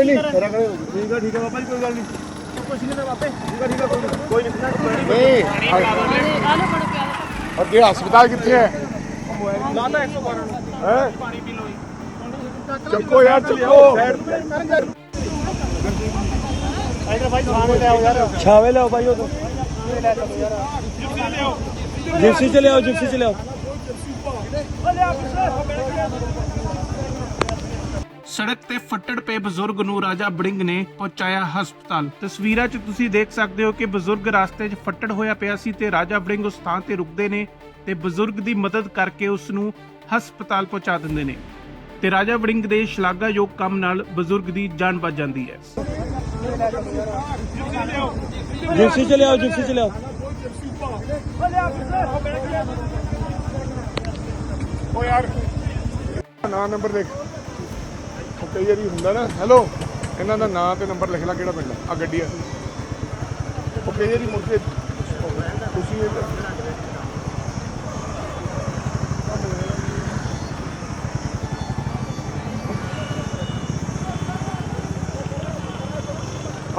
ਕੋਈ ਨਹੀਂ ਤੇਰਾ ਕਰੇ ਠੀਕ ਆ ਠੀਕ ਆ ਬਾਬਾ ਜੀ ਕੋਈ ਗੱਲ ਨਹੀਂ ਕੁਛ ਨਹੀਂ ਬਾਬੇ ਠੀਕ ਆ ਠੀਕ ਆ ਕੋਈ ਨਹੀਂ ਨਹੀਂ ਅੱਗੇ ਹਸਪਤਾਲ ਕਿੱਥੇ ਹੈ ਨਾ ਨਾ 112 ਹੈ ਪਾਣੀ ਪੀ ਲੋ ਚੱਕੋ ਯਾਰ ਚੱਕੋ ਇਧਰ ਭਾਈ ਛਾਵੇਂ ਲੈ ਆਓ ਯਾਰ ਛਾਵੇਂ ਲਿਆਓ ਭਾਈ ਉਹ ਤੋਂ ਜਿਪਸੀ ਚ ਲਿਆਓ ਜਿਪਸੀ ਚ ਲਿਆਓ ਸੜਕ ਤੇ ਫੱਟੜ ਪਏ ਬਜ਼ੁਰਗ ਨੂੰ ਰਾਜਾ ਬੜਿੰਗ ਨੇ ਪਹੁੰਚਾਇਆ ਹਸਪਤਾਲ। ਤਸਵੀਰਾਂ 'ਚ ਤੁਸੀਂ ਦੇਖ ਸਕਦੇ ਹੋ ਕਿ ਬਜ਼ੁਰਗ ਰਾਸਤੇ 'ਚ ਫੱਟੜ ਹੋਇਆ ਪਿਆ ਸੀ ਤੇ ਰਾਜਾ ਬੜਿੰਗ ਉਸ ਥਾਂ ਤੇ ਰੁਕਦੇ ਨੇ ਤੇ ਬਜ਼ੁਰਗ ਦੀ ਮਦਦ ਕਰਕੇ ਉਸ ਨੂੰ ਹਸਪਤਾਲ ਪਹੁੰਚਾ ਦਿੰਦੇ ਨੇ। ਤੇ ਰਾਜਾ ਬੜਿੰਗ ਦੇ ਸ਼ਲਾਘਾਯੋਗ ਕੰਮ ਨਾਲ ਬਜ਼ੁਰਗ ਦੀ ਜਾਨ ਬਚ ਜਾਂਦੀ ਹੈ। ਜਿਪਸੀ ਚ ਲਿਆਓ ਜਿਪਸੀ ਚ ਲਿਆਓ। ਓ ਯਾਰ। ਨਾਂ ਨੰਬਰ ਦੇਖ। ਕਈ ਵਾਰੀ ਹੁੰਦਾ ਨਾ, ਹੈਲੋ, ਇਹਨਾਂ ਦਾ ਨਾਂ ਤੇ ਨੰਬਰ ਲਿਖ ਲਾ ਕਿਹੜਾ ਪਿੰਡ ਆ? ਗੱਡੀ ਆ। ਉਹ ਕਈ ਵਾਰੀ ਮੁੜ ਕੇ ਤੁਸੀਂ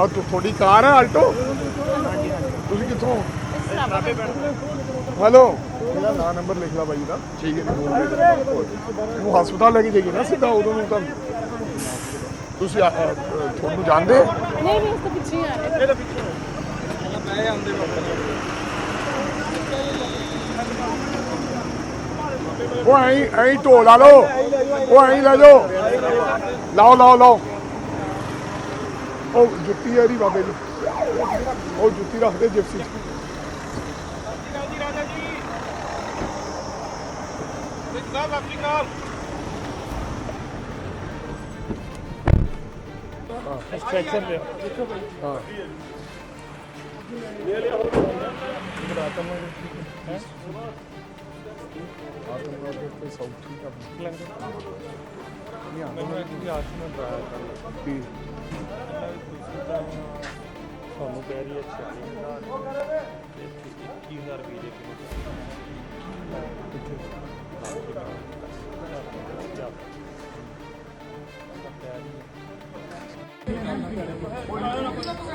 ਆ ਤੁਹਾਡੀ ਕਾਰ ਹੈ ਆਲਟੋ? ਤੁਸੀਂ ਕਿੱਥੋਂ? ਹੈਲੋ, ਇਹਦਾ ਨਾਂ ਨੰਬਰ ਲਿਖ ਲਾ ਬਾਈ ਦਾ। ਠੀਕ ਹੈ। ਉਹ ਹਸਪਤਾਲ ਲੈ ਕੇ ਜਾਈਏ ਨਾ ਸਿੱਧਾ, ਉਦੋਂ ਨੂੰ ਤਾਂ ਤੁਸੀਂ ਆ- ਆ, ਤੁਹਾਨੂੰ ਜਾਣਦੇ ਨਹੀਂ ਨਹੀਂ ਉਸ ਤੋਂ ਪਿੱਛੇ ਆ ਰਹੇ। ਉਹ ਐਂ ਐਂ ਢੋ ਲਾ ਲਓ। ਉਹ ਐਂ ਲੈ ਜਾਓ। ਲਾਓ ਲਾਓ ਲਾਓ। ਉਹ ਜੁੱਤੀ ਹੈ ਦੀ ਬਾਬੇ ਦੀ। ਉਹ ਜੁੱਤੀ ਰੱਖਦੇ ਜਿਪਸੀ 'ਚ। ਹਾਂ। ਕੀ ਤੁਹਾਨੂੰ ਕਹਿ ਰਹੀ ਹੈ 40000 21000 ਰੁਪਏ ਦੇ